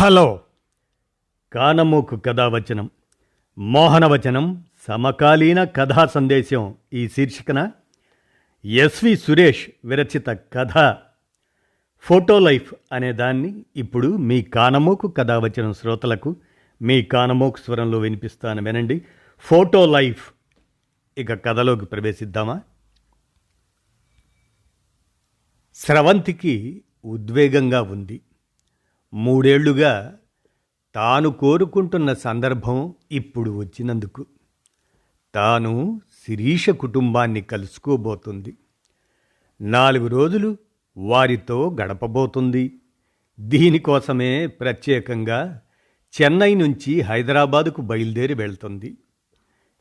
Hello. కానమూకు కథావచనం మోహనవచనం సమకాలీన కథా సందేశం ఈ శీర్షికన ఎస్వి సురేష్ విరచిత కథ. ఫోటో లైఫ్ అనే దాన్ని ఇప్పుడు మీ కానమోకు కథావచనం శ్రోతలకు మీ కానమోకు స్వరంలో వినిపిస్తాను వినండి. Photo life. ఇక కథలోకి ప్రవేశిద్దామా? స్రవంతికి ఉద్వేగంగా ఉంది. మూడేళ్ళుగా తాను కోరుకుంటున్న సందర్భం ఇప్పుడు వచ్చినందుకు. తాను శిరీష కుటుంబాన్ని కలుసుకోబోతుంది. నాలుగు రోజులు వారితో గడపబోతుంది. దీనికోసమే ప్రత్యేకంగా చెన్నై నుంచి హైదరాబాదుకు బయలుదేరి వెళ్తుంది.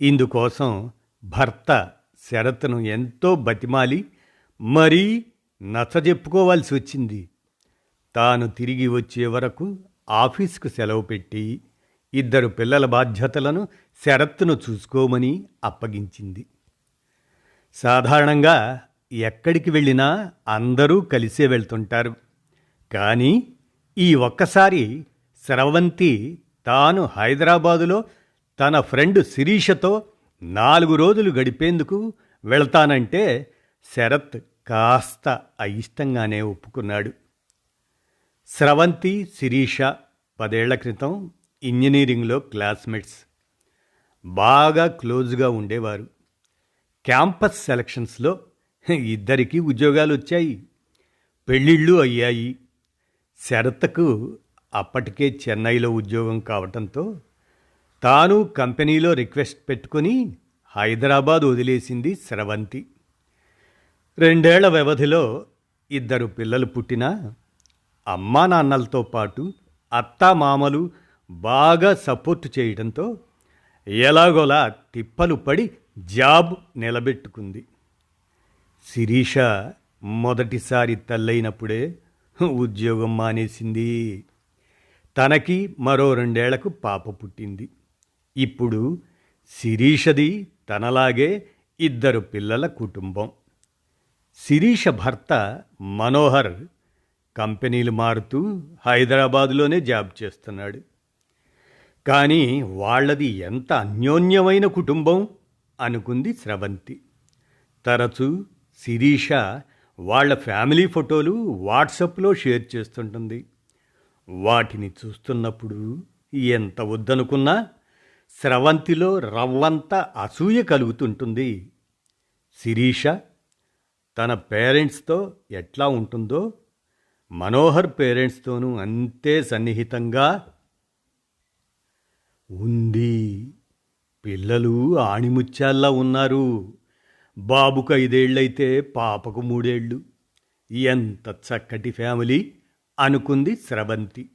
ఇందుకోసం భర్త శరత్ను ఎంతో బతిమాలి మరీ నచ్చజెప్పుకోవాల్సి వచ్చింది. తాను తిరిగి వచ్చే వరకు ఆఫీసుకు సెలవు పెట్టి ఇద్దరు పిల్లల బాధ్యతలను శరత్ను చూసుకోమని అప్పగించింది. సాధారణంగా ఎక్కడికి వెళ్ళినా అందరూ కలిసే వెళ్తుంటారు. కానీ ఈ ఒక్కసారి స్రవంతి తాను హైదరాబాదులో తన ఫ్రెండ్ శిరీషతో నాలుగు రోజులు గడిపేందుకు వెళ్తానంటే శరత్ కాస్త అయిష్టంగానే ఒప్పుకున్నాడు. స్రవంతి శిరీష పదేళ్ళ క్రితం ఇంజనీరింగ్లో క్లాస్మేట్స్. బాగా క్లోజ్గా ఉండేవారు. క్యాంపస్ సెలక్షన్స్లో ఇద్దరికీ ఉద్యోగాలు వచ్చాయి పెళ్ళిళ్ళు అయ్యాయి. శరత్కు అప్పటికే చెన్నైలో ఉద్యోగం కావటంతో తాను కంపెనీలో రిక్వెస్ట్ పెట్టుకొని హైదరాబాద్ వదిలేసింది స్రవంతి. రెండేళ్ళ వ్యవధిలో ఇద్దరు పిల్లలు పుట్టినా అమ్మా నాన్నలతో పాటు అత్తా మామలు బాగా సపోర్ట్ చేయడంతో ఎలాగోలా తిప్పలు పడి జాబ్ నిలబెట్టుకుంది. శిరీష మొదటిసారి తల్లైనప్పుడే ఉద్యోగం మానేసింది. తనకి మరో రెండేళ్ళకు పాప పుట్టింది. ఇప్పుడు శిరీషది తనలాగే ఇద్దరు పిల్లల కుటుంబం. శిరీష భర్త మనోహర్ కంపెనీలు మారుతూ హైదరాబాదులోనే జాబ్ చేస్తున్నాడు. కానీ వాళ్ళది ఎంత అన్యోన్యమైన కుటుంబం అనుకుంది స్రవంతి. తరచూ శిరీష వాళ్ళ ఫ్యామిలీ ఫోటోలు వాట్సప్లో షేర్ చేస్తుంటుంది. వాటిని చూస్తున్నప్పుడు ఎంత వద్దనుకున్నా స్రవంతిలో రవ్వంత అసూయ కలుగుతుంటుంది. శిరీష తన పేరెంట్స్తో ఎట్లా ఉంటుందో మనోహర్ పేరెంట్స్తోనూ అంతే సన్నిహితంగా ఉంది. పిల్లలు ఆణిముత్యాల్లా ఉన్నారు. బాబుకు ఐదేళ్ళైతే పాపకు మూడేళ్ళు. ఎంత చక్కటి ఫ్యామిలీ అనుకుంది స్రవంతి.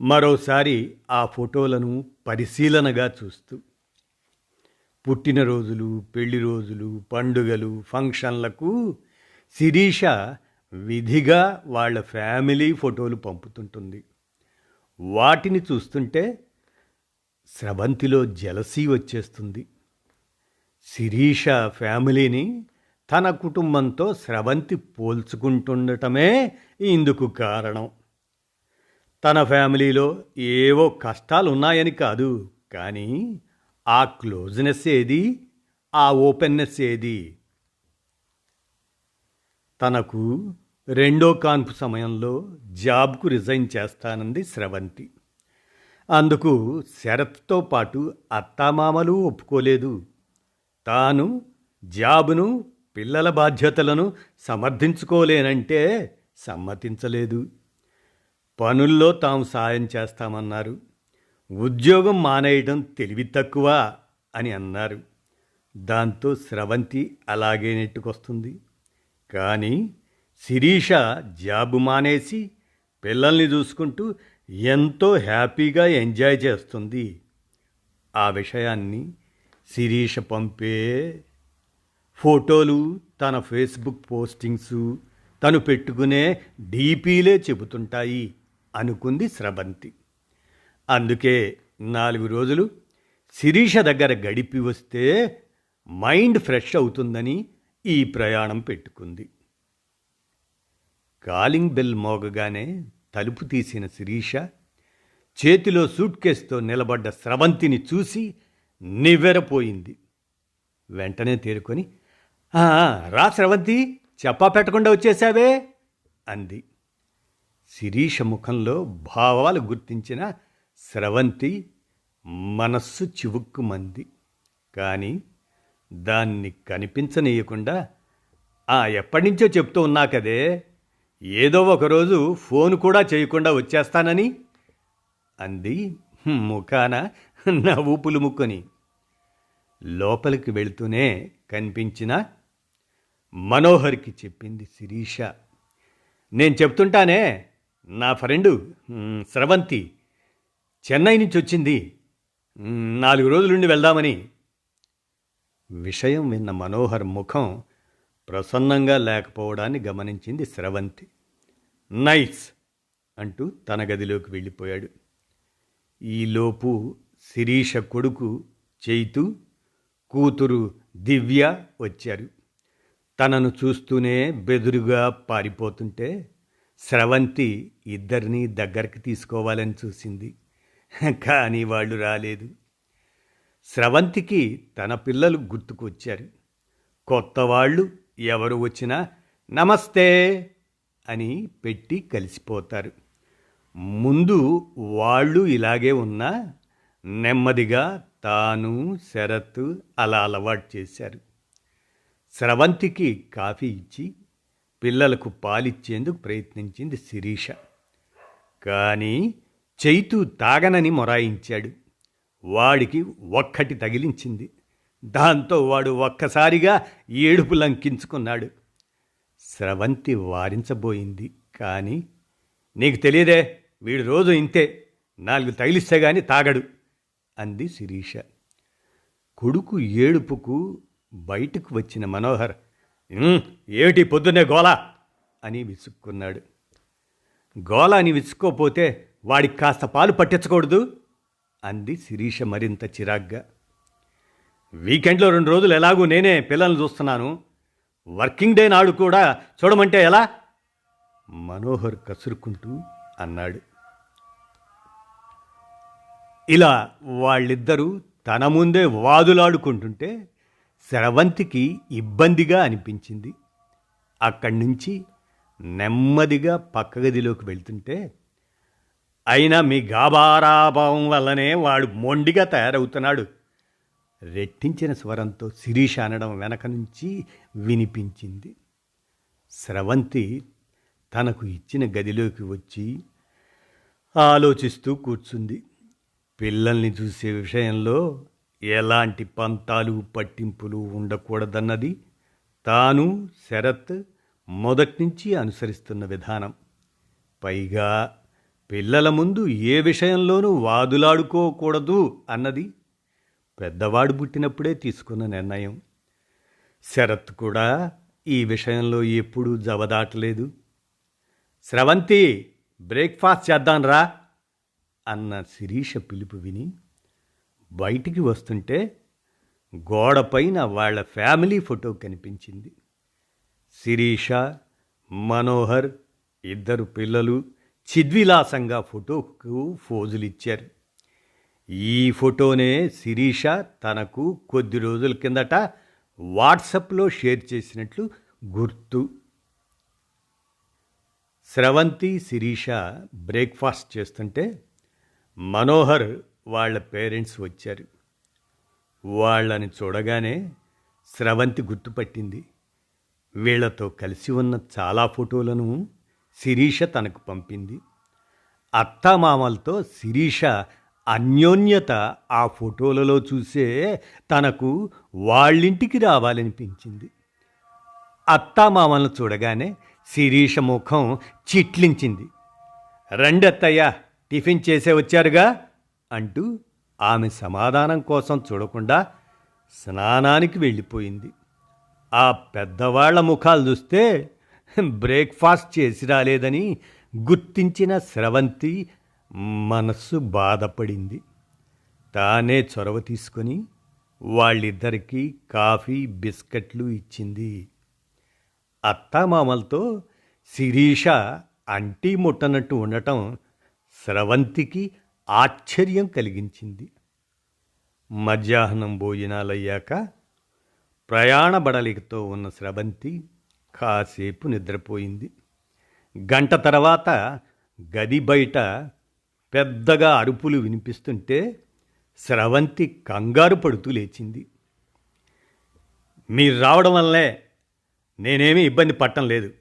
మరోసారి ఆ ఫోటోలను పరిశీలనగా చూస్తూ పుట్టినరోజులు పెళ్ళి రోజులు పండుగలు ఫంక్షన్లకు శిరీష విధిగా వాళ్ళ ఫ్యామిలీ ఫోటోలు పంపుతుంటుంది. వాటిని చూస్తుంటే స్రవంతిలో జలసీ వచ్చేస్తుంది. శిరీష ఫ్యామిలీని తన కుటుంబంతో స్రవంతి పోల్చుకుంటుండటమే ఇందుకు కారణం. తన ఫ్యామిలీలో ఏవో కష్టాలు ఉన్నాయని కాదు కానీ ఆ క్లోజ్నెస్ ఏది? ఆ ఓపెన్నెస్ ఏది? తనకు రెండో కాన్పు సమయంలో జాబ్కు రిజైన్ చేస్తానంది స్రవంతి. అందుకు శరత్తో పాటు అత్తామామలు ఒప్పుకోలేదు. తాను జాబును పిల్లల బాధ్యతలను సమర్థించుకోలేనంటే సమ్మతించలేదు. పనుల్లో తాము సాయం చేస్తామన్నారు. ఉద్యోగం మానేయడం తెలివి తక్కువ అని అన్నారు. దాంతో స్రవంతి అలాగే నెట్టుకొస్తుంది. కానీ శిరీష జాబు మానేసి పిల్లల్ని చూసుకుంటూ ఎంతో హ్యాపీగా ఎంజాయ్ చేస్తుంది. ఆ విషయాన్ని శిరీష పంపే ఫోటోలు తన ఫేస్బుక్ పోస్టింగ్స్ తను పెట్టుకునే డీపీలే చెబుతుంటాయి అనుకుంది స్రవంతి. అందుకే నాలుగు రోజులు శిరీష దగ్గర గడిపి వస్తే మైండ్ ఫ్రెష్ అవుతుందని ఈ ప్రయాణం పెట్టుకుంది. కాలింగ్ బెల్ మోగగానే తలుపు తీసిన శిరీష చేతిలో సూట్ కేసుతో నిలబడ్డ స్రవంతిని చూసి నివ్వెరపోయింది. వెంటనే తేరుకొని రా స్రవంతి చెప్పా పెట్టకుండా వచ్చేసావే అంది. శిరీష ముఖంలో భావాలు గుర్తించిన స్రవంతి మనస్సు చివుక్కుమంది. కానీ దాన్ని కనిపించనీయకుండా ఆ ఎప్పటినుంచో చెప్తూ ఉన్నా కదే ఏదో ఒకరోజు ఫోన్ కూడా చేయకుండా వచ్చేస్తానని? అంది ముఖాన నా ఊపులు పులుముకొని లోపలికి వెళుతూనే కనిపించిన మనోహర్కి చెప్పింది శిరీష. నేను చెప్తుంటానే నా ఫ్రెండు శ్రవంతి స్రవంతి చెన్నై నుంచి వచ్చింది. నాలుగు రోజులుండి వెళ్దామని. విషయం విన్న మనోహర్ ముఖం ప్రసన్నంగా లేకపోవడాన్ని గమనించింది స్రవంతి. నైస్! అంటూ తన గదిలోకి వెళ్ళిపోయాడు. ఈలోపు శిరీష కొడుకు చైతు కూతురు దివ్య వచ్చారు. తనను చూస్తూనే బెదురుగా పారిపోతుంటే స్రవంతి ఇద్దరినీ దగ్గరికి తీసుకోవాలని చూసింది. కానీ వాళ్ళు రాలేదు. స్రవంతికి తన పిల్లలు గుర్తుకొచ్చారు. కొత్త వాళ్ళు ఎవరు వచ్చినా నమస్తే అని పెట్టి కలిసిపోతారు. ముందు వాళ్ళు ఇలాగే ఉన్నా నెమ్మదిగా తాను శరత్ అలా అలవాటు చేశారు. స్రవంతికి కాఫీ ఇచ్చి పిల్లలకు పాలిచ్చేందుకు ప్రయత్నించింది శిరీష. కానీ చైతు తాగనని మొరాయించాడు. వాడికి ఒక్కటి తగిలించింది. దాంతో వాడు ఒక్కసారిగా ఏడుపు లంకించుకున్నాడు. స్రవంతి వారించబోయింది. కానీ నీకు తెలియదే వీడు రోజు ఇంతే. నాలుగు తగిలిస్తే గాని తాగడు అంది శిరీష. కొడుకు ఏడుపుకు బయటకు వచ్చిన మనోహర్ ఏమిటి పొద్దున్నే గోలా? అని విసుక్కున్నాడు. గోల అని విసుకోపోతే వాడికి కాస్త పాలు పట్టించకూడదు? అంది శిరీష మరింత చిరాగ్గా. వీకెండ్లో రెండు రోజులు ఎలాగూ నేనే పిల్లల్ని చూస్తున్నాను. వర్కింగ్ డే నాడు కూడా చూడమంటే ఎలా? మనోహర్ కసురుకుంటూ అన్నాడు. ఇలా వాళ్ళిద్దరూ తన ముందే వాదులాడుకుంటుంటే స్రవంతికి ఇబ్బందిగా అనిపించింది. అక్కడి నుంచి నెమ్మదిగా పక్క గదిలోకి వెళ్తుంటే అయినా మీ గాబారాభావం వల్లనే వాడు మొండిగా తయారవుతున్నాడు. రెట్టించిన స్వరంతో శిరీష అనడం వెనక నుంచి వినిపించింది. స్రవంతి తనకు ఇచ్చిన గదిలోకి వచ్చి ఆలోచిస్తూ కూర్చుంది. పిల్లల్ని చూసే విషయంలో ఎలాంటి పంతాలు పట్టింపులు ఉండకూడదన్నది తాను శరత్ మొదటి నుంచి అనుసరిస్తున్న విధానం. పైగా పిల్లల ముందు ఏ విషయంలోనూ వాదులాడుకోకూడదు అన్నది పెద్దవాడు పుట్టినప్పుడే తీసుకున్న నిర్ణయం. శరత్ కూడా ఈ విషయంలో ఎప్పుడూ జవదాటలేదు. స్రవంతి బ్రేక్ఫాస్ట్ చేద్దాంరా అన్న శిరీష పిలుపు విని బయటికి వస్తుంటే గోడపైన వాళ్ళ ఫ్యామిలీ ఫోటో కనిపించింది. శిరీష మనోహర్ ఇద్దరు పిల్లలు చిద్విలాసంగా ఫోటోకు ఫోజులిచ్చారు. ఈ ఫోటోనే శిరీష తనకు కొద్ది రోజుల కిందట వాట్సప్లో షేర్ చేసినట్లు గుర్తు. స్రవంతి శిరీష బ్రేక్ఫాస్ట్ చేస్తుంటే మనోహర్ వాళ్ళ పేరెంట్స్ వచ్చారు. వాళ్ళని చూడగానే స్రవంతి గుర్తుపట్టింది. వీళ్ళతో కలిసి ఉన్న చాలా ఫోటోలను శిరీష తనకు పంపింది. అత్తమామలతో శిరీష అన్యోన్యత ఆ ఫోటోలలో చూసే తనకు వాళ్ళింటికి రావాలనిపించింది. అత్తామామలను చూడగానే శిరీష ముఖం చిట్లించింది. రండత్తయ్య టిఫిన్ చేసే వచ్చారుగా? అంటూ ఆమె సమాధానం కోసం చూడకుండా స్నానానికి వెళ్ళిపోయింది. ఆ పెద్దవాళ్ళ ముఖాలు చూస్తే బ్రేక్ఫాస్ట్ చేసి రాలేదని గుర్తించిన స్రవంతి మనస్సు బాధపడింది. తానే చొరవ తీసుకొని వాళ్ళిద్దరికీ కాఫీ బిస్కెట్లు ఇచ్చింది. అత్తామామలతో శిరీష అంటీ ముట్టనట్టు ఉండటం స్రవంతికి ఆశ్చర్యం కలిగించింది. మధ్యాహ్నం భోజనాలయ్యాక ప్రయాణ బడలికతో ఉన్న స్రవంతి కాసేపు నిద్రపోయింది. గంట తర్వాత గది బయట పెద్దగా అరుపులు వినిపిస్తుంటే స్రవంతి కంగారు పడుతూ లేచింది. మీరు రావడం వల్లే నేనేమీ ఇబ్బంది పట్టం లేదు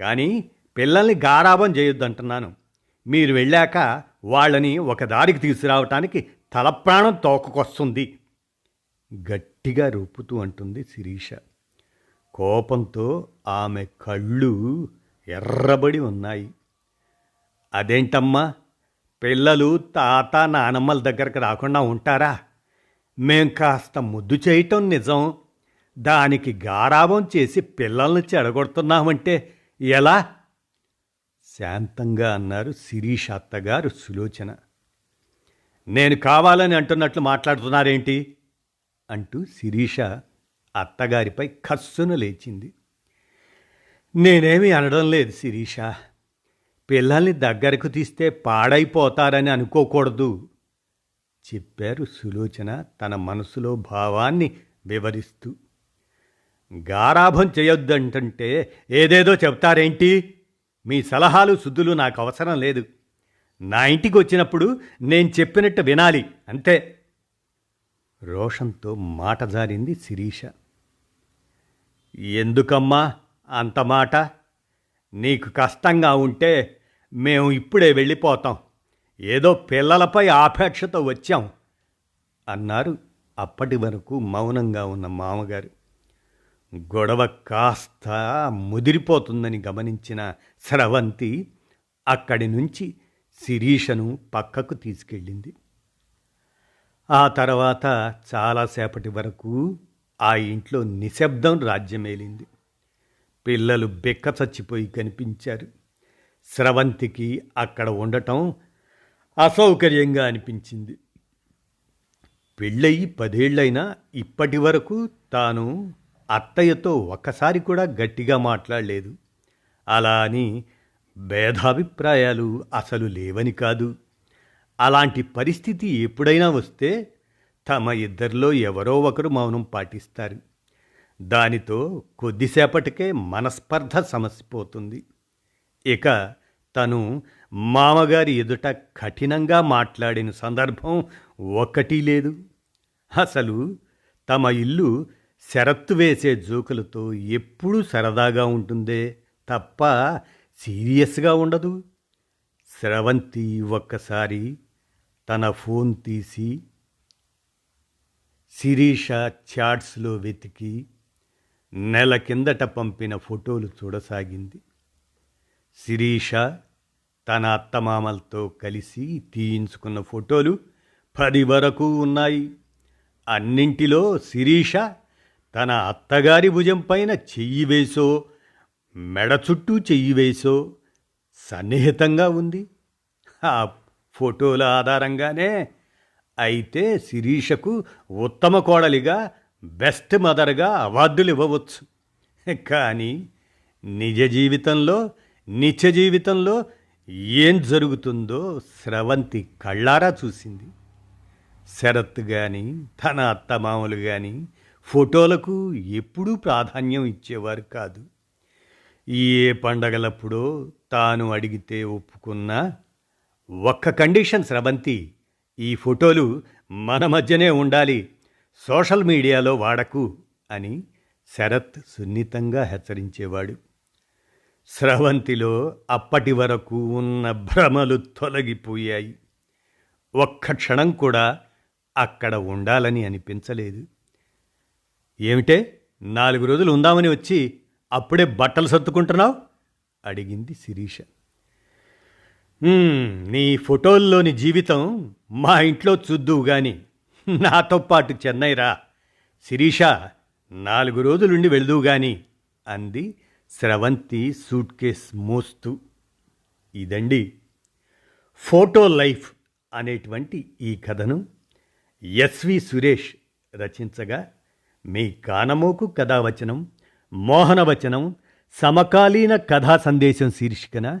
కానీ పిల్లల్ని గారాబం చేయొద్దంటున్నాను. మీరు వెళ్ళాక వాళ్ళని ఒక దారికి తీసుకురావటానికి తలప్రాణం తోకకొస్తుంది గట్టిగా రూపుతూ అంటుంది శిరీష. కోపంతో ఆమె కళ్ళు ఎర్రబడి ఉన్నాయి. అదేంటమ్మా? పిల్లలు తాత నానమ్మల దగ్గరకు రాకుండా ఉంటారా? మేం కాస్త ముద్దు చేయటం నిజం. దానికి గారాభం చేసి పిల్లల్ని చెడగొడుతున్నామంటే ఎలా? శాంతంగా అన్నారు శిరీష్ అత్తగారు సులోచన. నేను కావాలని అంటున్నట్లు మాట్లాడుతున్నారేంటి? అంటూ శిరీష అత్తగారిపై ఖర్చున లేచింది. నేనేమీ అనడం లేదు శిరీష. పిల్లల్ని దగ్గరకు తీస్తే పాడైపోతారని అనుకోకూడదు. చెప్పారు సులోచన తన మనసులో భావాన్ని వివరిస్తూ. గారాభం చేయొద్దంటుంటే ఏదేదో చెప్తారేంటి? మీ సలహాలు శుద్ధులు నాకు అవసరం లేదు. నా ఇంటికి వచ్చినప్పుడు నేను చెప్పినట్టు వినాలి అంతే. రోషంతో మాట జారింది శిరీష. ఎందుకమ్మా అంత మాట? నీకు కష్టంగా ఉంటే మేము ఇప్పుడే వెళ్ళిపోతాం. ఏదో పిల్లలపై ఆపేక్షతో వచ్చాం అన్నారు అప్పటి వరకు మౌనంగా ఉన్న మామగారు. గొడవ కాస్త ముదిరిపోతుందని గమనించిన స్రవంతి అక్కడి నుంచి శిరీషను పక్కకు తీసుకెళ్ళింది. ఆ తర్వాత చాలాసేపటి వరకు ఆ ఇంట్లో నిశ్శబ్దం రాజ్యమేలింది. పిల్లలు బెక్క చచ్చిపోయి కనిపించారు. స్రవంతికి అక్కడ ఉండటం అసౌకర్యంగా అనిపించింది. పెళ్ళయి పదేళ్ళైనా ఇప్పటి వరకు తాను అత్తయ్యతో ఒక్కసారి కూడా గట్టిగా మాట్లాడలేదు. అలా అని భేదాభిప్రాయాలు అసలు లేవని కాదు. అలాంటి పరిస్థితి ఎప్పుడైనా వస్తే తమ ఇద్దరిలో ఎవరో ఒకరు మౌనం పాటిస్తారు. దానితో కొద్దిసేపటికే మనస్పర్ధ సమసిపోతుంది. ఇక తను మామగారి ఎదుట కఠినంగా మాట్లాడిన సందర్భం ఒకటి లేదు. అసలు తమ ఇల్లు షరత్తు వేసే జోకులతో ఎప్పుడూ సరదాగా ఉంటుందే తప్ప సీరియస్గా ఉండదు. స్రవంతి ఒక్కసారి తన ఫోన్ తీసి శిరీష చాట్స్లో వెతికి నెల కిందట పంపిన ఫోటోలు చూడసాగింది. శిరీష తన అత్తమామలతో కలిసి తీయించుకున్న ఫోటోలు పది వరకు ఉన్నాయి. అన్నింటిలో శిరీష తన అత్తగారి భుజం పైన చెయ్యి వేసో మెడ చుట్టూ చెయ్యి వేసో సన్నిహితంగా ఉంది. ఆ ఫోటోల ఆధారంగానే అయితే శిరీషకు ఉత్తమ కోడలిగా బెస్ట్ మదర్గా అవార్డులు ఇవ్వవచ్చు. కానీ నిజ జీవితంలో నిత్య జీవితంలో ఏం జరుగుతుందో స్రవంతి కళ్ళారా చూసింది. శరత్ కానీ తన అత్తమామలు కానీ ఫోటోలకు ఎప్పుడూ ప్రాధాన్యం ఇచ్చేవారు కాదు. ఏ పండగలప్పుడో తాను అడిగితే ఒప్పుకున్నా ఒక్క కండిషన్ స్రవంతి ఈ ఫోటోలు మన మధ్యనే ఉండాలి. సోషల్ మీడియాలో వాడకు అని శరత్ సున్నితంగా హెచ్చరించేవాడు. స్రవంతిలో అప్పటి వరకు ఉన్న భ్రమలు తొలగిపోయాయి. ఒక్క క్షణం కూడా అక్కడ ఉండాలని అనిపించలేదు. ఏమిటే నాలుగు రోజులు ఉందామని వచ్చి అప్పుడే బట్టలు సర్దుకుంటున్నావు? అడిగింది శిరీష. నీ ఫోటోల్లోని జీవితం మా ఇంట్లో చూద్దువు గాని నాతో పాటు చెన్నై రా శిరీష నాలుగు రోజులుండి వెళ్దువు గాని అంది స్రవంతి సూట్ కేస్ మోస్తూ. ఇదండి ఫోటో లైఫ్ అనేటువంటి ఈ కథను ఎస్వి సురేష్ రచించగా మీ కానమోకు కథావచనం మోహనవచనం సమకాలీన కథా సందేశం శీర్షికన